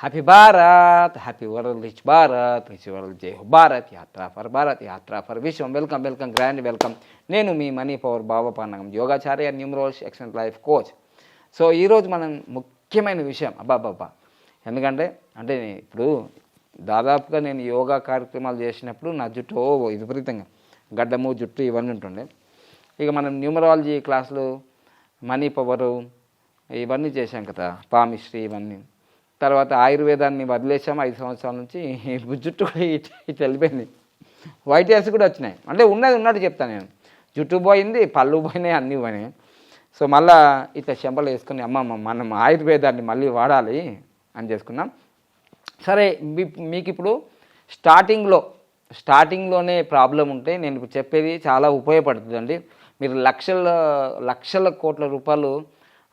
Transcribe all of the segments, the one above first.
Happy Bharat happy world rich Bharat rich world జై భారత్ యాత్ర for Bharat యాత్ర ఫర్ విశ్వం వెల్కమ్ వెల్కమ్ గ్రాండ్ వెల్కమ్ నేను మీ మనీ పవర్ బాబపానగం యోగాచార్య న్యూమరోల్స్ ఎక్సలెంట్ లైఫ్ కోచ్ సో ఈరోజు మనం ముఖ్యమైన విషయం అబ్బాబ్బాబ్బా ఎందుకంటే అంటే ఇప్పుడు దాదాపుగా నేను యోగా కార్యక్రమాలు చేసినప్పుడు నా జుట్టు ఓ విపరీతంగా గడ్డము జుట్టు ఇవన్నీ ఉంటుండే. ఇక మనం న్యూమరాలజీ క్లాసులు మనీ పవరు ఇవన్నీ చేశాం కదా పామిశ్రీ ఇవన్నీ. తర్వాత ఆయుర్వేదాన్ని వదిలేసాము ఐదు సంవత్సరాల నుంచి జుట్టు కూడా ఇటు వెళ్ళిపోయింది వైట్ హెయిర్స్ కూడా వచ్చినాయి. అంటే ఉన్నది ఉన్నట్టు చెప్తాను నేను. జుట్టు పోయింది పళ్ళు పోయినాయి అన్నీ పోయినాయి. సో మళ్ళా ఇట్లా చెంపలు వేసుకుని అమ్మమ్మ మనం ఆయుర్వేదాన్ని మళ్ళీ వాడాలి అని చేసుకున్నాం. సరే మీ- మీకు ఇప్పుడు స్టార్టింగ్లో స్టార్టింగ్లోనే ప్రాబ్లం ఉంటే నేను చెప్పేది చాలా ఉపయోగపడుతుందండి. మీరు లక్షల లక్షల కోట్ల రూపాయలు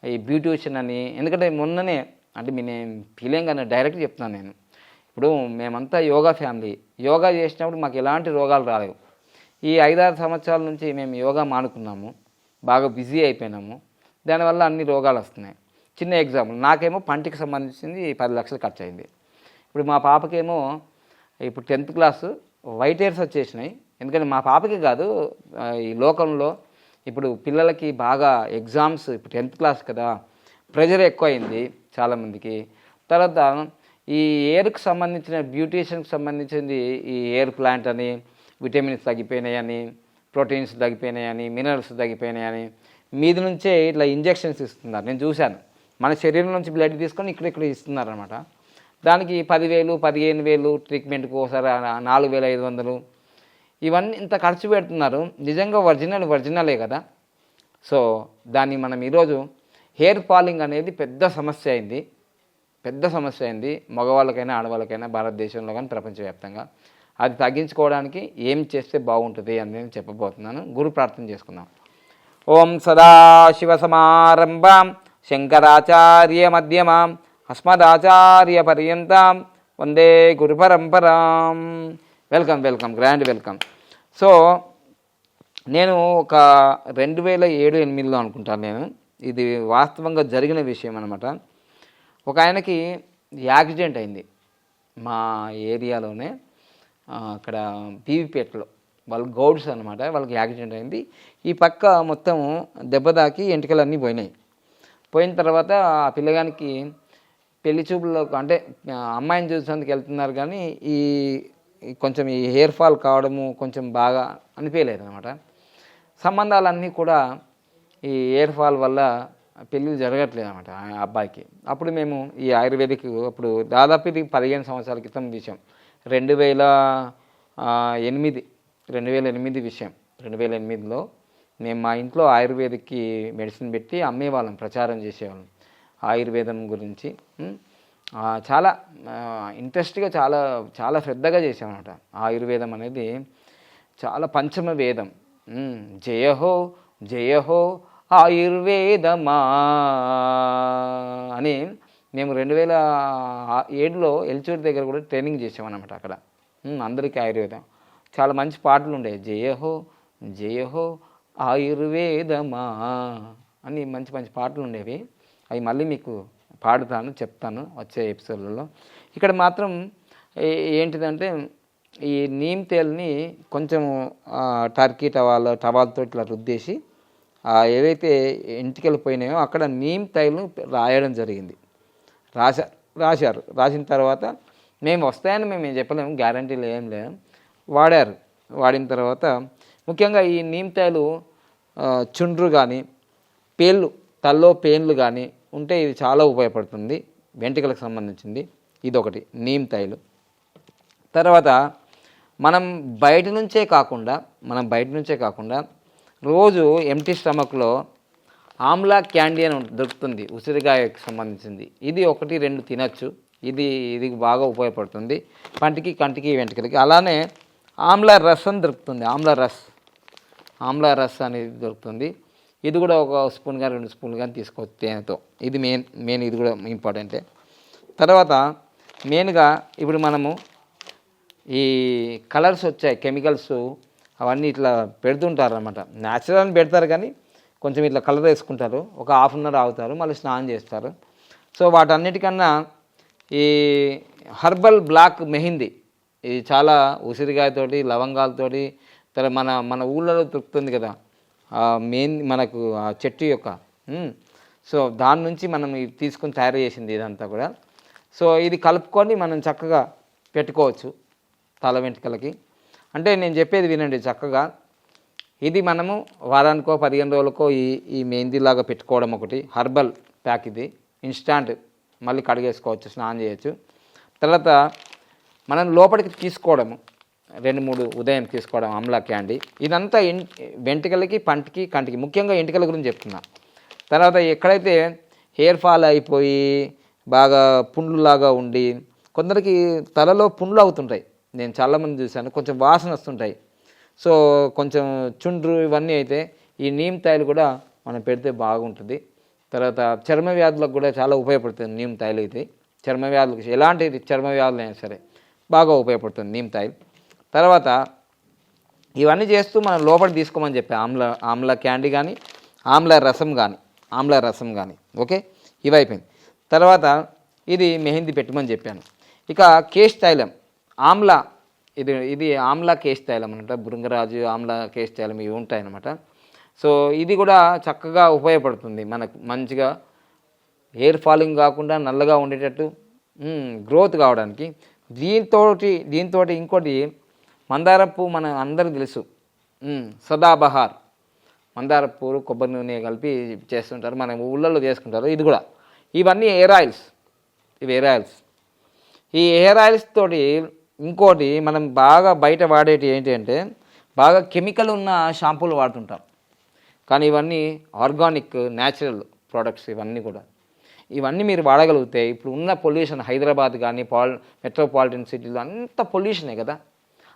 ఈ బ్యూటిషియన్ అని ఎందుకంటే మొన్ననే అంటే మీ నేను ఫీలింగ్ అని డైరెక్ట్ చెప్తున్నాను నేను. ఇప్పుడు మేమంతా యోగా ఫ్యామిలీ యోగా చేసినప్పుడు మాకు ఎలాంటి రోగాలు రాలేవు. ఈ ఐదారు సంవత్సరాల నుంచి మేము యోగా మానుకున్నాము. బాగా బిజీ అయిపోయినాము. దానివల్ల అన్ని రోగాలు వస్తున్నాయి. చిన్న ఎగ్జాంపుల్ నాకేమో పంటికి సంబంధించింది పది లక్షలు ఖర్చు అయింది. ఇప్పుడు మా పాపకేమో ఇప్పుడు టెన్త్ క్లాసు వైట్ హెయిర్స్ వచ్చేసినాయి. ఎందుకంటే మా పాపకి కాదు ఈ లోకంలో ఇప్పుడు పిల్లలకి బాగా ఎగ్జామ్స్ ఇప్పుడు టెన్త్ క్లాస్ కదా ప్రెజర్ ఎక్కువ అయింది చాలామందికి తర్వాత ఈ ఎయిర్కి సంబంధించిన బ్యూటీషియన్కి సంబంధించింది ఈ ఎయిర్ ప్లాంట్ అని విటమిన్స్ తగ్గిపోయినాయని ప్రోటీన్స్ తగ్గిపోయినాయని మినరల్స్ తగ్గిపోయినాయని మీది నుంచే ఇట్లా ఇంజెక్షన్స్ ఇస్తున్నారు. నేను చూశాను. మన శరీరం నుంచి బ్లడ్ తీసుకొని ఇక్కడ ఇక్కడ ఇస్తున్నారు అనమాట దానికి పదివేలు పదిహేను వేలు ట్రీట్మెంట్కి ఒకసారి నాలుగు వేల ఐదు వందలు. ఇవన్నీ ఇంత ఖర్చు పెడుతున్నారు. నిజంగా ఒరిజినల్ ఒరిజినలే కదా. సో దాన్ని మనం ఈరోజు హెయిర్ ఫాలింగ్ అనేది పెద్ద సమస్య అయింది. పెద్ద సమస్య అయింది. మగవాళ్ళకైనా ఆడవాళ్ళకైనా భారతదేశంలో కానీ ప్రపంచవ్యాప్తంగా. అది తగ్గించుకోవడానికి ఏం చేస్తే బాగుంటుంది అని నేను చెప్పబోతున్నాను. గురు ప్రార్థన చేసుకుందాం. ఓం సదాశివసమారంభాం శంకరాచార్య మధ్యమాం. అస్మదాచార్య పర్యంతం. వందే గురు పరంపరాం. Welcome welcome grand welcome. So నేను ఒక రెండు వేల ఏడు ఎనిమిదిలో అనుకుంటాను నేను. ఇది వాస్తవంగా జరిగిన విషయం అనమాట ఒక ఆయనకి యాక్సిడెంట్ అయింది. మా ఏరియాలోనే అక్కడ పీవీపేటలో వాళ్ళు గౌడ్స్ అనమాట వాళ్ళకి యాక్సిడెంట్ అయింది. ఈ పక్క మొత్తం దెబ్బ తాకి ఎంటికలన్నీ పోయినాయి. పోయిన తర్వాత ఆ పిల్లగానికి పెళ్ళి చూపులో అంటే అమ్మాయిని చూసేందుకు వెళ్తున్నారు కానీ ఈ ఈ కొంచెం ఈ హెయిర్ ఫాల్ కావడము కొంచెం బాగా అనిపించలేదు అనమాట సంబంధాలన్నీ కూడా ఈ హెయిర్ ఫాల్ వల్ల పెళ్ళి జరగట్లేదు అనమాట ఆ అబ్బాయికి. అప్పుడు మేము ఈ ఆయుర్వేదిక్ అప్పుడు దాదాపు ఇది పదిహేను సంవత్సరాల క్రితం విషయం. రెండు వేల ఎనిమిది రెండు వేల ఎనిమిది విషయం. రెండు వేల ఎనిమిదిలో మేము మా ఇంట్లో ఆయుర్వేదిక్కి మెడిసిన్ పెట్టి అమ్మేవాళ్ళం ప్రచారం చేసేవాళ్ళం ఆయుర్వేదం గురించి. చాలా ఇంట్రెస్ట్గా చాలా చాలా శ్రద్ధగా చేసామన్నమాట ఆయుర్వేదం అనేది చాలా పంచమ వేదం. జయహో జయహో ఆయుర్వేదమా అని మేము రెండు వేల ఏడులో ఎల్చూరి దగ్గర కూడా ట్రైనింగ్ చేసామన్నమాట అక్కడ. అందరికీ ఆయుర్వేదం. చాలా మంచి పాటలు ఉండే జయహో జయహో ఆయుర్వేదమా అని మంచి మంచి పాటలు ఉండేవి. అవి మళ్ళీ మీకు పాడుతాను చెప్తాను వచ్చే ఎపిసోడ్లలో. ఇక్కడ మాత్రం ఏంటిదంటే ఈ నీమ్ తేల్ని కొంచెం టర్కీ టవాల్ టవాల్తో ఇట్లా రుద్దేసి ఏవైతే ఇంటికెళ్ళి పోయినాయో అక్కడ నీమ్ తైలు రాయడం జరిగింది. రాశా రాశారు. రాసిన తర్వాత మేము వస్తాయని మేము ఏం చెప్పలేము గ్యారంటీలు ఏం లేదు వాడారు. వాడిన తర్వాత ముఖ్యంగా ఈ నీమ్ తైలు చుండ్రు కానీ పేర్లు తల్లో పేన్లు కానీ ఉంటే ఇది చాలా ఉపయోగపడుతుంది వెంట్రుకలకు సంబంధించింది. ఇదొకటి నీమ్ తైలు. తర్వాత మనం బయట నుంచే కాకుండా మనం బయట నుంచే కాకుండా రోజు ఎంటీ స్టమక్లో ఆమ్లా క్యాండీ అని దొరుకుతుంది ఉసిరికాయకు సంబంధించింది. ఇది ఒకటి రెండు తినచ్చు. ఇది ఇది బాగా ఉపయోగపడుతుంది. పంటికి కంటికి వెంటకలకి అలానే ఆమ్లా రసం దొరుకుతుంది. ఆమ్లా రస్. ఆమ్లా రస్ అనేది దొరుకుతుంది. ఇది కూడా ఒక స్పూన్ కానీ రెండు స్పూన్లు కానీ తీసుకోవచ్చు తేనెతో. ఇది మెయిన్ మెయిన్ ఇది కూడా ఇంపార్టెంటే. తర్వాత మెయిన్గా ఇప్పుడు మనము ఈ కలర్స్ వచ్చాయి కెమికల్స్ అవన్నీ ఇట్లా పెడుతుంటారు అనమాట న్యాచురల్ అని పెడతారు కానీ కొంచెం ఇట్లా కలర్ వేసుకుంటారు. ఒక హాఫ్ అన్ అవర్ ఆగుతారు మళ్ళీ స్నానం చేస్తారు. సో వాటన్నిటికన్నా ఈ హర్బల్ బ్లాక్ మెహిందీ ఇది చాలా ఉసిరికాయతోటి లవంగాలతోటి తర్వాత మన మన ఊళ్ళలో దొరుకుతుంది కదా. మెయిన్ మనకు ఆ చెట్టు యొక్క సో దాని నుంచి మనం ఇది తీసుకొని తయారు చేసింది ఇదంతా కూడా. సో ఇది కలుపుకొని మనం చక్కగా పెట్టుకోవచ్చు. తల వెంట్రుకలకి. అంటే నేను చెప్పేది వినండి చక్కగా. ఇది మనము వారానికో పదిహేను రోజులకో ఈ ఈ మెహందీలాగా పెట్టుకోవడం ఒకటి. హర్బల్ ప్యాక్ ఇది. ఇన్స్టాంట్ మళ్ళీ కడిగేసుకోవచ్చు స్నానం చేయొచ్చు. తర్వాత మనం లోపలికి తీసుకోవడము. రెండు మూడు ఉదయం తీసుకోవడం అమ్లా క్యాండీ. ఇదంతా ఇన్ వెంట్రుకలకి పంటికి కంటికి ముఖ్యంగా ఎంటికల గురించి చెప్తున్నా. తర్వాత ఎక్కడైతే హెయిర్ ఫాల్ అయిపోయి బాగా పుండ్లులాగా ఉండి కొందరికి తలలో పుండ్లు అవుతుంటాయి. నేను చాలామంది చూశాను. కొంచెం వాసన వస్తుంటాయి సో కొంచెం చుండ్రు ఇవన్నీ అయితే ఈ నీమ్ తాయిలు కూడా మనం పెడితే బాగుంటుంది. తర్వాత చర్మ వ్యాధులకు కూడా చాలా ఉపయోగపడుతుంది నీమ్ తాయిలు అయితే. చర్మ వ్యాధులకు ఎలాంటి చర్మ వ్యాధులు అయినా సరే బాగా ఉపయోగపడుతుంది నీమ్ తాయిల్. తర్వాత ఇవన్నీ చేస్తూ మనం లోపల తీసుకోమని చెప్పి ఆమ్ల ఆమ్ల క్యాండీ కానీ ఆమ్ల రసం కానీ ఆమ్ల రసం కానీ ఓకే? ఇవి అయిపోయింది తర్వాత ఇది మెహందీ పెట్టమని చెప్పాను. ఇక కేష్ తైలం ఆమ్ల ఇది ఇది ఆమ్ల కేశ్ తైలం అనమాట బృంగరాజు ఆమ్ల కేశ్ తైలం ఇవి ఉంటాయన్నమాట. సో ఇది కూడా చక్కగా ఉపయోగపడుతుంది మనకు. మంచిగా హెయిర్ ఫాలింగ్ కాకుండా నల్లగా ఉండేటట్టు గ్రోత్ కావడానికి. దీంతో దీంతో ఇంకోటి మందారపు పువ్వు మన అందరికి తెలుసు. సదాబహార్. మందార పువ్వు కొబ్బరి నూనె కలిపి చేస్తుంటారు. మన ఊళ్ళల్లో చేసుకుంటారు. ఇది కూడా. ఇవన్నీ హెయిర్ ఆయిల్స్ ఇవి హెయిర్ ఆయిల్స్ ఈ హెయిర్ ఆయిల్స్ తోటి ఇంకోటి మనం బాగా బయట వాడేటి ఏంటి అంటే బాగా కెమికల్ ఉన్న షాంపూలు వాడుతుంటాం. కానీ ఇవన్నీ ఆర్గానిక్ న్యాచురల్ ప్రోడక్ట్స్ ఇవన్నీ కూడా. ఇవన్నీ మీరు వాడగలిగితే ఇప్పుడు ఉన్న పొల్యూషన్ హైదరాబాద్ కానీ పాల్ మెట్రోపాలిటన్ సిటీలు అంత పొల్యూషనే కదా.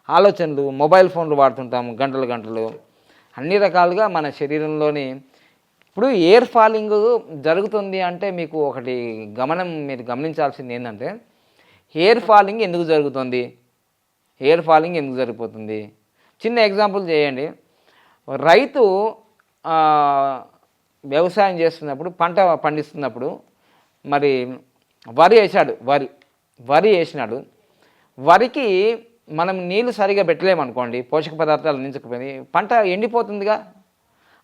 ఆలోచనలు మొబైల్ ఫోన్లు వాడుతుంటాము గంటలు గంటలు. అన్ని రకాలుగా మన శరీరంలోని ఇప్పుడు ఎయిర్ ఫాలింగ్ జరుగుతుంది అంటే మీకు ఒకటి గమనం మీరు గమనించాల్సింది ఏంటంటే హెయిర్ ఫాలింగ్ ఎందుకు జరుగుతుంది? హెయిర్ ఫాలింగ్ ఎందుకు జరిగిపోతుంది? చిన్న ఎగ్జాంపుల్ చేయండి. రైతు వ్యవసాయం చేస్తున్నప్పుడు పంట పండిస్తున్నప్పుడు మరి వరి వేసాడు వరి వరి వేసినాడు. వరికి మనం నీళ్ళు సరిగా పెట్టలేమనుకోండి పోషక పదార్థాలు అందించకపోయింది పంట ఎండిపోతుందిగా.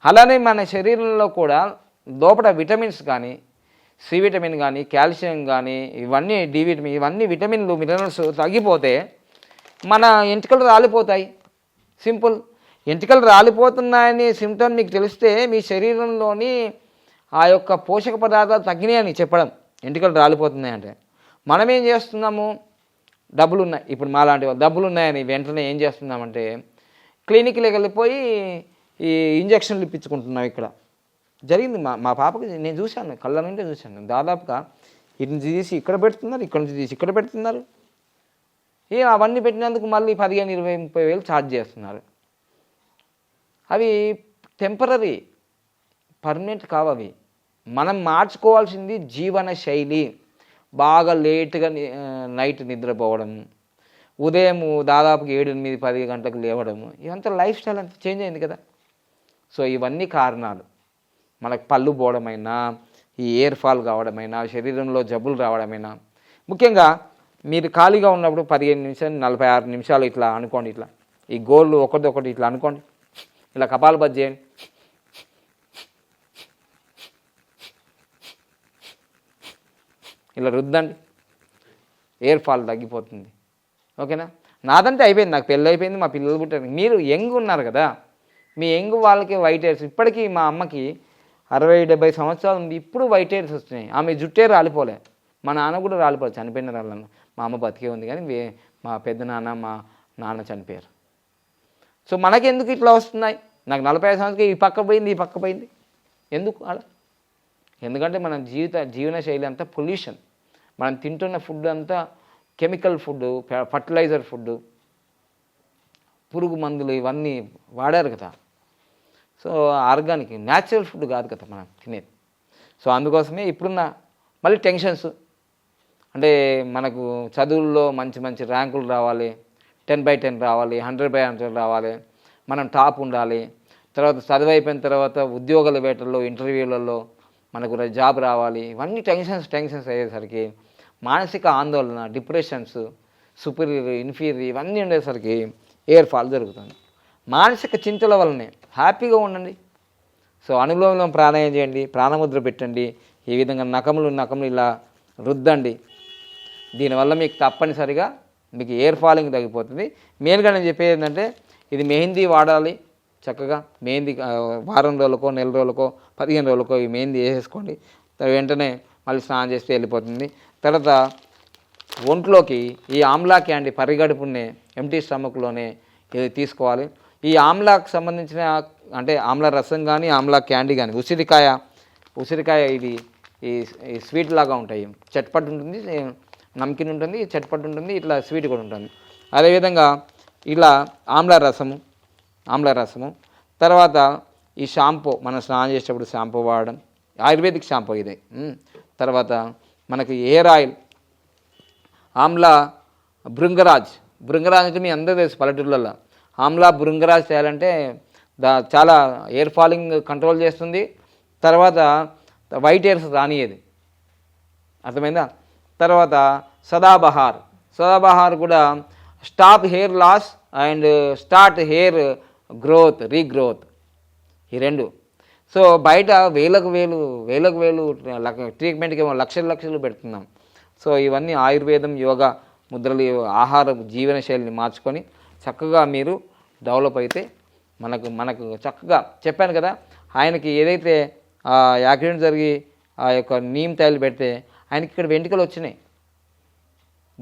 అలానే మన శరీరంలో కూడా లోపల విటమిన్స్ కానీ సి విటమిన్ కానీ కాల్షియం కానీ ఇవన్నీ డి విటమిన్ ఇవన్నీ విటమిన్లు మినరల్స్ తగ్గిపోతే మన ఎంటికలు రాలిపోతాయి. సింపుల్. ఎంటికలు రాలిపోతున్నాయని సిమ్టమ్ మీకు తెలిస్తే మీ శరీరంలోని ఆ యొక్క పోషక పదార్థాలు తగ్గినాయని చెప్పడం. ఎంటికలు రాలిపోతున్నాయంటే. మనం ఏం చేస్తున్నాము? డబ్బులు ఉన్నాయి ఇప్పుడు మాలాంటి డబ్బులు ఉన్నాయని వెంటనే ఏం చేస్తున్నామంటే క్లినిక్లోకి వెళ్ళిపోయి ఈ ఇంజక్షన్లు ఇప్పించుకుంటున్నాం ఇక్కడ. జరిగింది. మా మా పాపకి నేను చూశాను కళ్ళ నుండి చూశాను. దాదాపుగా ఇటు నుంచి తీసి ఇక్కడ పెడుతున్నారు ఇక్కడ నుంచి తీసి ఇక్కడ పెడుతున్నారు. ఏ అవన్నీ పెట్టినందుకు మళ్ళీ పదిహేను ఇరవై ముప్పై వేలు ఛార్జ్ చేస్తున్నారు. అవి టెంపరీ పర్మనెంట్ కావవి అవి. మనం మార్చుకోవాల్సింది జీవన శైలి. బాగా లేట్గా నైట్ నిద్రపోవడం ఉదయం దాదాపుగా ఏడు ఎనిమిది పది గంటలకు లేవడము ఇదంతా లైఫ్ స్టైల్ అంతా చేంజ్ అయింది కదా. సో ఇవన్నీ కారణాలు. మనకు పళ్ళు పోవడమైనా ఈ ఎయిర్ ఫాల్ కావడమైనా శరీరంలో జబ్బులు రావడమైనా. ముఖ్యంగా మీరు ఖాళీగా ఉన్నప్పుడు పదిహేను నిమిషాలు నలభై ఆరు నిమిషాలు ఇట్లా అనుకోండి ఇట్లా. ఈ గోళ్ళు ఒకటి ఇట్లా అనుకోండి. ఇలా కపాలు బజ్జి చేయండి. ఇలా రుద్దండి. ఎయిర్ ఫాల్ తగ్గిపోతుంది. ఓకేనా? నాదంటే అయిపోయింది నాకు పెళ్ళి అయిపోయింది మా పిల్లలు పుట్టారు. మీరు యంగ్ ఉన్నారు కదా. మీ యంగ్ వాళ్ళకి వైట్ హెయిర్స్. ఇప్పటికీ మా అమ్మకి అరవై డెబ్బై సంవత్సరాలు ఉంది. ఇప్పుడు వైట్ హెయిర్స్ వస్తున్నాయి. ఆమె జుట్టే రాలిపోలే. మా నాన్న కూడా రాలిపోలే. చనిపోయిన రాళ్ళను మా అమ్మ బతికే ఉంది కానీ వే మా పెద్ద నాన్న మా నాన్న చనిపోయారు. సో మనకెందుకు ఇట్లా వస్తున్నాయి? నాకు నలభై ఐదు సంవత్సరాలు ఈ పక్క పోయింది ఈ పక్క పోయింది. ఎందుకు అలా? ఎందుకంటే మన జీవిత జీవన శైలి అంతా పొల్యూషన్. మనం తింటున్న ఫుడ్ అంతా కెమికల్ ఫుడ్ ఫర్టిలైజర్ ఫుడ్. పురుగు మందులు ఇవన్నీ వాడారు కదా. సో ఆర్గానిక్ న్యాచురల్ ఫుడ్ కాదు కదా మనం తినేది. సో అందుకోసమే ఇప్పుడున్న మళ్ళీ టెన్షన్స్. అంటే మనకు చదువుల్లో మంచి మంచి ర్యాంకులు రావాలి టెన్ బై టెన్ రావాలి హండ్రెడ్ బై హండ్రెడ్ రావాలి మనం టాప్ ఉండాలి. తర్వాత చదువు అయిపోయిన తర్వాత ఉద్యోగాల వేటల్లో ఇంటర్వ్యూలలో మనకు జాబ్ రావాలి. ఇవన్నీ టెన్షన్స్ టెన్షన్స్ అయ్యేసరికి మానసిక ఆందోళన డిప్రెషన్స్ సుపీరియర్ ఇన్ఫీరియర్ ఇవన్నీ ఉండేసరికి ఎయిర్ ఫాల్ జరుగుతుంది. మానసిక చింతల వల్లనే హ్యాపీగా ఉండండి. సో అనులోమలో ప్రాణాయం చేయండి ప్రాణముద్ర పెట్టండి ఈ విధంగా నకములు నకములు ఇలా రుద్దండి. దీనివల్ల మీకు తప్పనిసరిగా మీకు ఎయిర్ ఫాలింగ్ తగ్గిపోతుంది. మెయిన్గా నేను చెప్పేది ఏంటంటే ఇది మెహందీ వాడాలి. చక్కగా మెహందీ వారం రోజులకో నెల రోజులకో పదిహేను రోజులకో ఈ మెహందీ వేసేసుకోండి. వెంటనే మళ్ళీ స్నానం చేస్తే వెళ్ళిపోతుంది. తర్వాత ఒంట్లోకి ఈ ఆమ్లా క్యాండీ పరిగడుపునే ఎంటీ స్టమక్లోనే ఇది తీసుకోవాలి. ఈ ఆమ్లాకు సంబంధించిన అంటే ఆమ్లా రసం కానీ ఆమ్లా క్యాండీ కానీ ఉసిరికాయ ఉసిరికాయ ఇది ఈ ఈ స్వీట్ లాగా ఉంటాయి. చట్పట్ ఉంటుంది నమ్కిన్ ఉంటుంది చట్పట్ ఉంటుంది ఇట్లా స్వీట్ కూడా ఉంటుంది. అదేవిధంగా ఇలా ఆమ్లా రసము ఆమ్ల రసము. తర్వాత ఈ షాంపూ మనం స్నానం చేసేటప్పుడు షాంపూ వాడడం. ఆయుర్వేదిక్ షాంపూ ఇది. తర్వాత మనకి హెయిర్ ఆయిల్ ఆమ్లా భృంగరాజ్ భృంగరాజ్ అంటే మీ అందరూ తెలుసు పల్లెటూళ్ళల్లో ఆమ్లా భృంగరాజ్ చేయాలంటే దా చాలా ఎయిర్ ఫాలింగ్ కంట్రోల్ చేస్తుంది. తర్వాత వైట్ ఎయిర్స్ రానియదు అర్థమైందా? తర్వాత సదాబహార్. సదాబహార్ కూడా stop hair loss and start hair growth regrowth. ఈ రెండు. సో బయట వేలకు వేలు వేలకు వేలు ట్రీట్మెంట్కి ఏమో లక్షలు లక్షలు పెడుతున్నాం. సో ఇవన్నీ ఆయుర్వేదం యోగా ముద్రలు ఆహార జీవన శైలిని మార్చుకొని చక్కగా మీరు డెవలప్ అయితే మనకు మనకు చక్కగా చెప్పాను కదా ఆయనకి ఏదైతే యాక్సిడెంట్ జరిగి ఆ యొక్క నీమ్ తైలు పెడితే ఆయనకి ఇక్కడ వెంట్రుకలు వచ్చినాయి.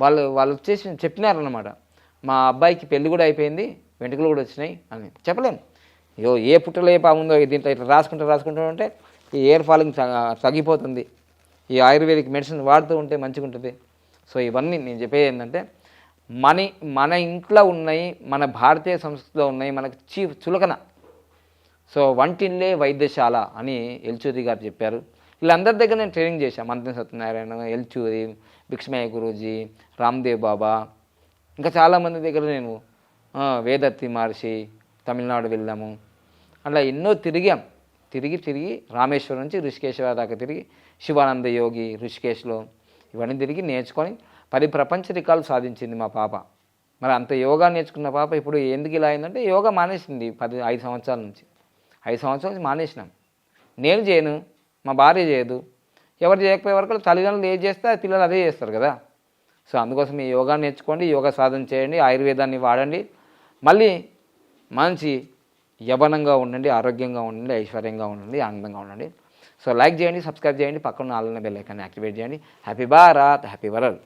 వాళ్ళు వాళ్ళు వచ్చేసి చెప్పినారన్నమాట మా అబ్బాయికి పెళ్ళి కూడా అయిపోయింది వెంట్రుకలు కూడా వచ్చినాయి అని. చెప్పలేము అయ్యో ఏ పుట్టలో ఏ పాముందో దీంట్లో ఇట్లా రాసుకుంటూ రాసుకుంటూ ఉంటే ఈ ఎయిర్ ఫాలింగ్ తగ్గిపోతుంది. ఈ ఆయుర్వేదిక్ మెడిసిన్ వాడుతూ ఉంటే మంచిగా ఉంటుంది సో ఇవన్నీ నేను చెప్పేది ఏంటంటే మన మన ఇంట్లో ఉన్నాయి మన భారతీయ సంస్కృతిలో ఉన్నాయి మనకు చీ చులకన. సో వంటిల్లే వైద్యశాల అని ఎల్చూరి గారు చెప్పారు. వీళ్ళందరి దగ్గర నేను ట్రైనింగ్ చేశాను. మంత్రి సత్యనారాయణ ఎల్చూరి భిక్షమయ్య గురూజీ రామ్దేవ్ బాబా. ఇంకా చాలామంది దగ్గర నేను వేదత్తి మహర్షి తమిళనాడు వెళ్ళాము అలా ఎన్నో తిరిగాం. తిరిగి తిరిగి రామేశ్వరం నుంచి ఋషికేశ్వర దాకా తిరిగి శివానంద యోగి ఋషికేశ్లో ఇవన్నీ తిరిగి నేర్చుకొని పది ప్రపంచ రికార్డు సాధించింది మా పాప. మరి అంత యోగా నేర్చుకున్న పాప ఇప్పుడు ఎందుకు ఇలా అయిందంటే యోగా మానేసింది పది ఐదు సంవత్సరాల నుంచి. ఐదు సంవత్సరాల నుంచి మానేసినాం. నేను చేయను మా భార్య చేయదు. ఎవరు చేయకపోయే వరకు తల్లిదండ్రులు ఏది చేస్తే పిల్లలు అదే చేస్తారు కదా. సో అందుకోసం ఈ యోగా నేర్చుకోండి యోగా సాధన చేయండి ఆయుర్వేదాన్ని వాడండి. మళ్ళీ మంచి యవనంగా ఉండండి ఆరోగ్యంగా ఉండండి ఐశ్వర్యంగా ఉండండి ఆనందంగా ఉండండి. సో లైక్ చేయండి సబ్స్క్రైబ్ చేయండి పక్కన ఆలన బెల్ ఐకాన్ని యాక్టివేట్ చేయండి. Happy Bharat happy world.